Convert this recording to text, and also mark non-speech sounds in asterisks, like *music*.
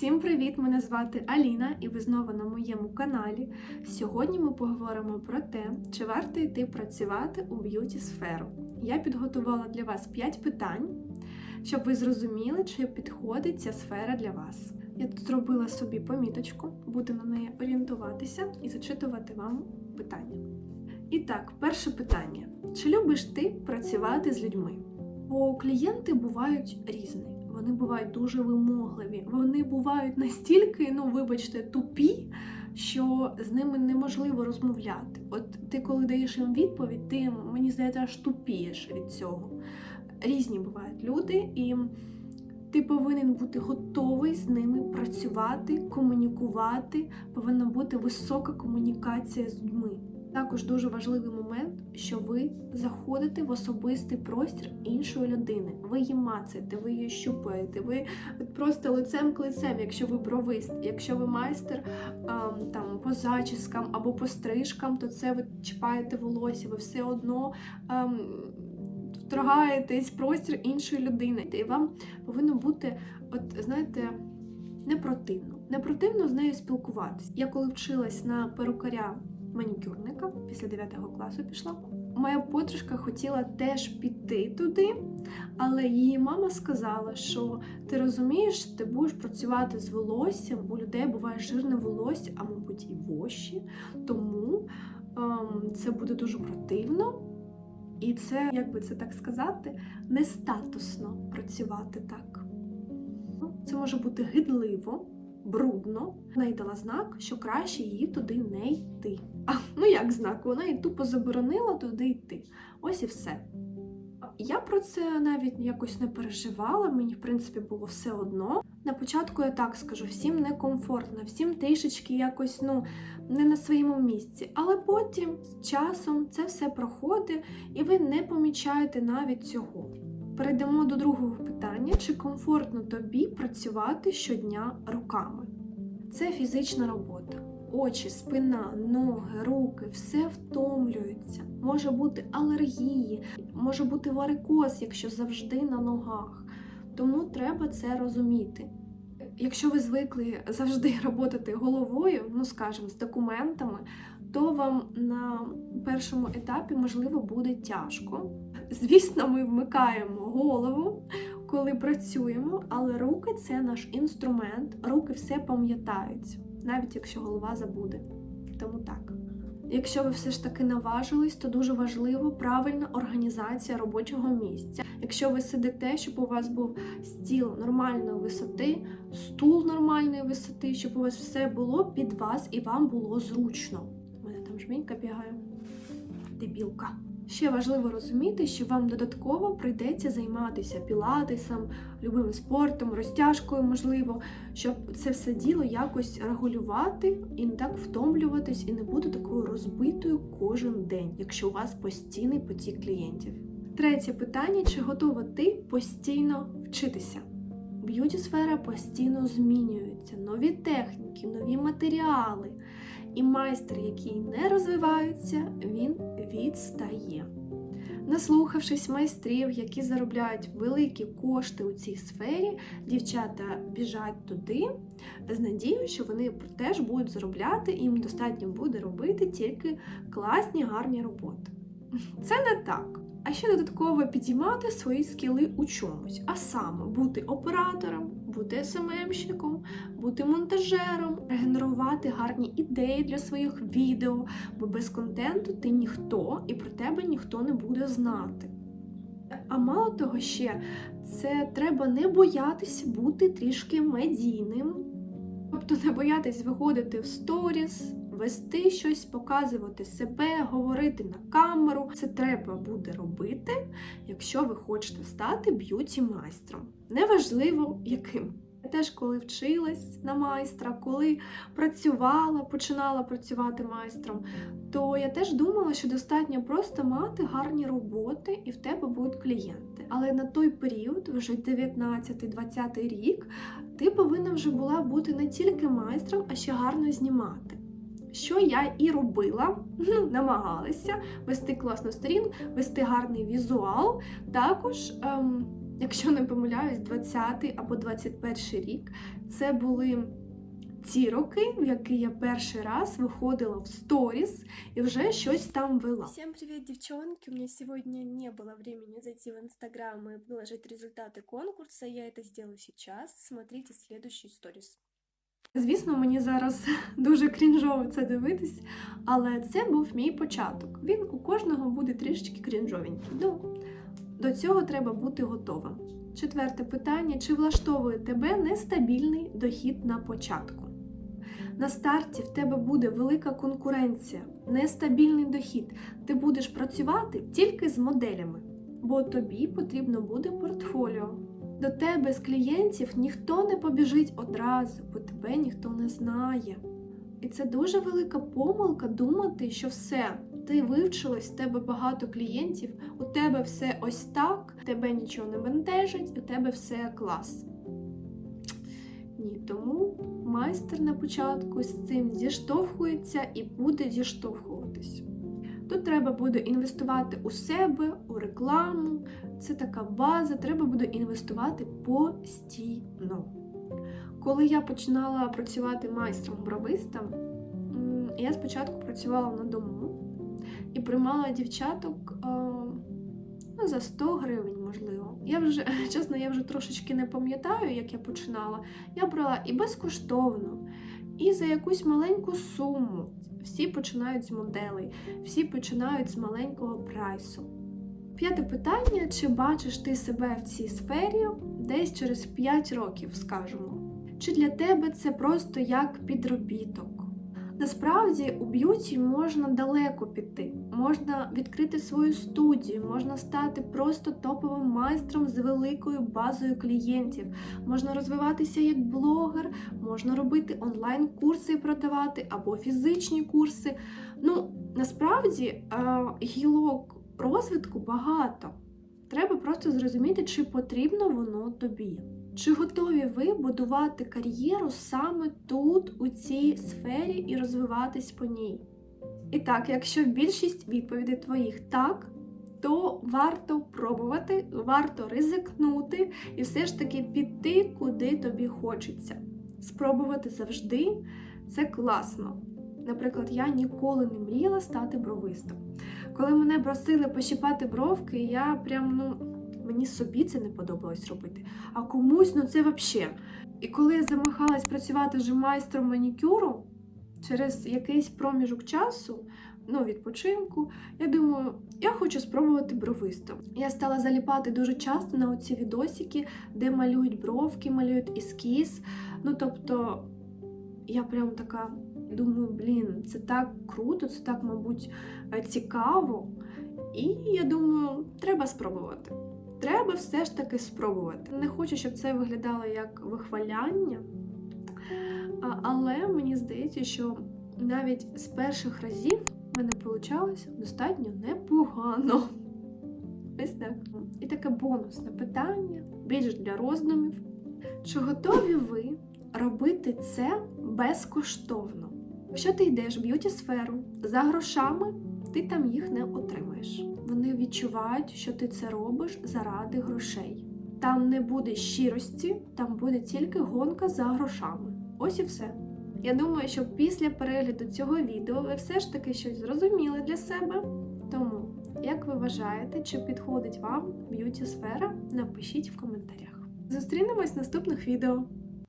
Всім привіт! Мене звати Аліна, і ви знову на моєму каналі. Сьогодні ми поговоримо про те, чи варто йти працювати у б'юті сферу. Я підготувала для вас 5 питань, щоб ви зрозуміли, чи підходить ця сфера для вас. Я тут зробила собі поміточку, буду на неї орієнтуватися і зачитувати вам питання. І так, перше питання: чи любиш ти працювати з людьми? Бо клієнти бувають різні. Вони бувають дуже вимогливі. Вони бувають настільки, ну вибачте, тупі, що з ними неможливо розмовляти. От ти, коли даєш їм відповідь, ти мені здається, аж тупієш від цього. Різні бувають люди, і ти повинен бути готовий з ними працювати, комунікувати. Повинна бути висока комунікація з людьми. Також дуже важливий момент, що ви заходите в особистий простір іншої людини. Ви її мацаєте, ви її щупаєте, ви просто лицем к лицем, якщо ви бровист, якщо ви майстер там по зачіскам або по стрижкам, то це ви чіпаєте волосся, ви все одно. Ем, Вторгаєтесь в простір іншої людини, і вам повинно бути, от знаєте, не противно. Не противно з нею спілкуватися. Я коли вчилась на перукаря манікюрника після 9 класу пішла. Моя подружка хотіла теж піти туди, але її мама сказала, що ти розумієш, ти будеш працювати з волоссям, у людей буває жирне волосся, а мабуть, і вощі. Тому ем, це буде дуже противно. І це, як би це так сказати, не статусно працювати так. Це може бути гидливо, брудно. Вона й дала знак, що краще її туди не йти. А ну як знак? Вона і тупо заборонила туди йти. Ось і все. Я про це навіть якось не переживала, мені, в принципі, було все одно. На початку я так скажу, всім некомфортно, всім трішечки якось ну, не на своєму місці. Але потім з часом це все проходить, і ви не помічаєте навіть цього. Перейдемо до другого питання: чи комфортно тобі працювати щодня руками? Це фізична робота. Очі, спина, ноги, руки все втомлюються. Може бути алергії, може бути варикоз, якщо завжди на ногах. Тому треба це розуміти. Якщо ви звикли завжди *laughs* працювати головою, ну скажімо, з документами, то вам на першому етапі можливо буде тяжко. Звісно, ми вмикаємо голову, коли працюємо, але руки це наш інструмент, руки все пам'ятають, навіть якщо голова забуде. Тому так. Якщо ви все ж таки наважились, то дуже важливо правильна організація робочого місця. Якщо ви сидите, щоб у вас був стіл нормальної висоти, стул нормальної висоти, щоб у вас все було під вас і вам було зручно. У мене там жмінька бігає. Дебілка. Ще важливо розуміти, що вам додатково прийдеться займатися пілатесом, любим спортом, розтяжкою, можливо, щоб це все діло якось регулювати і не так втомлюватись, і не бути такою розбитою кожен день, якщо у вас постійний потік клієнтів. Третє питання: чи готова ти постійно вчитися? Б'юті сфера постійно змінюється, нові техніки, нові матеріали. І майстер, який не розвивається, він відстає. Наслухавшись майстрів, які заробляють великі кошти у цій сфері, дівчата біжать туди з надією, що вони теж будуть заробляти, і їм достатньо буде робити тільки класні гарні роботи. Це не так. А ще додатково підіймати свої скіли у чомусь, а саме бути оператором, бути СММщиком, бути монтажером, регенерувати гарні ідеї для своїх відео, бо без контенту ти ніхто і про тебе ніхто не буде знати. А мало того ще, це треба не боятися бути трішки медійним, тобто не боятись виходити в сторіс, вести щось, показувати себе, говорити на камеру. Це треба буде робити, якщо ви хочете стати б'юті майстром. Неважливо яким. Я теж, коли вчилась на майстра, коли працювала, починала працювати майстром, то я теж думала, що достатньо просто мати гарні роботи і в тебе будуть клієнти. Але на той період, вже 19-20 рік, ти повинна вже була бути не тільки майстром, а ще гарно знімати Що я і робила, *laughs* ну, намагалася вести класну сторінку, вести гарний візуал. Також ем, якщо не помиляюсь, 20 або 21 рік. Це були ті роки, в які я перший раз виходила в сторіс і вже щось там вела. Всем привет, девчонки! У меня сегодня не было времени зайти в Инстаграм и выложить результаты конкурса. Я это сделаю сейчас. Смотрите следующий сторіс. Звісно, мені зараз *laughs* дуже крінжово це дивитись, але це був мій початок. Він у кожного буде трішечки крінжовенький. Ну, до цього треба бути готовим. Четверте питання: чи влаштовує тебе нестабільний дохід на початку? На старті в тебе буде велика конкуренція, нестабільний дохід. Ти будеш працювати тільки з моделями, бо тобі потрібно буде портфоліо. До тебе з клієнтів ніхто не побіжить одразу, бо тебе ніхто не знає. І це дуже велика помилка думати, що все, ти вивчилась, в тебе багато клієнтів, у тебе все ось так, тебе нічого не бентежить, у тебе все клас. Ні, тому майстер на початку з цим зіштовхується і буде зіштовхуватись. Тут треба буде інвестувати у себе, у рекламу, це така база, треба буде інвестувати постійно. Коли я починала працювати майстром-бровистом, я спочатку працювала на дому і приймала дівчаток е, ну, за 100 гривень. Я вже, *laughs* чесно, я вже трошечки не пам'ятаю, як я починала. Я брала і безкоштовно, і за якусь маленьку суму. Всі починають з моделей, всі починають з маленького прайсу. П'яте питання: чи бачиш ти себе в цій сфері десь через 5 років, скажімо? Чи для тебе це просто як підробіток? Насправді у б'юті можна далеко піти, можна відкрити свою студію, можна стати просто топовим майстром з великою базою клієнтів, можна розвиватися як блогер, можна робити онлайн-курси і продавати або фізичні курси. Ну, насправді гілок розвитку багато. Треба просто зрозуміти, чи потрібно воно тобі. Чи готові ви будувати кар'єру саме тут, у цій сфері, і розвиватись по ній? І так, якщо більшість відповідей твоїх так, то варто пробувати, варто ризикнути і все ж таки піти, куди тобі хочеться. Спробувати завжди це класно. Наприклад, я ніколи не мріяла стати бровистом. Коли мене просили пощипати бровки, я прям ну мені собі це не подобалось робити, а комусь ну це взагалі. І коли я замахалась працювати вже майстром манікюру, через якийсь проміжок часу, ну, відпочинку, я думаю, я хочу спробувати бровистом. Я стала заліпати дуже часто на оці відосики, де малюють бровки, малюють ескіз. Ну, тобто, я прям така думаю, блін, це так круто, це так, мабуть, цікаво. І я думаю, треба спробувати. Треба все ж таки спробувати. Не хочу, щоб це виглядало як вихваляння, але мені здається, що навіть з перших разів в мене вийшло достатньо непогано. Ось так. І таке бонусне питання, більш для роздумів. Чи готові ви робити це безкоштовно? Якщо ти йдеш в б'юті сферу за грошами, ти там їх не отримаєш. Вони відчувають, що ти це робиш заради грошей. Там не буде щирості, там буде тільки гонка за грошами. Ось і все. Я думаю, що після перегляду цього відео ви все ж таки щось зрозуміли для себе. Тому, як ви вважаєте, чи підходить вам б'юті сфера, напишіть в коментарях. Зустрінемось в наступних відео.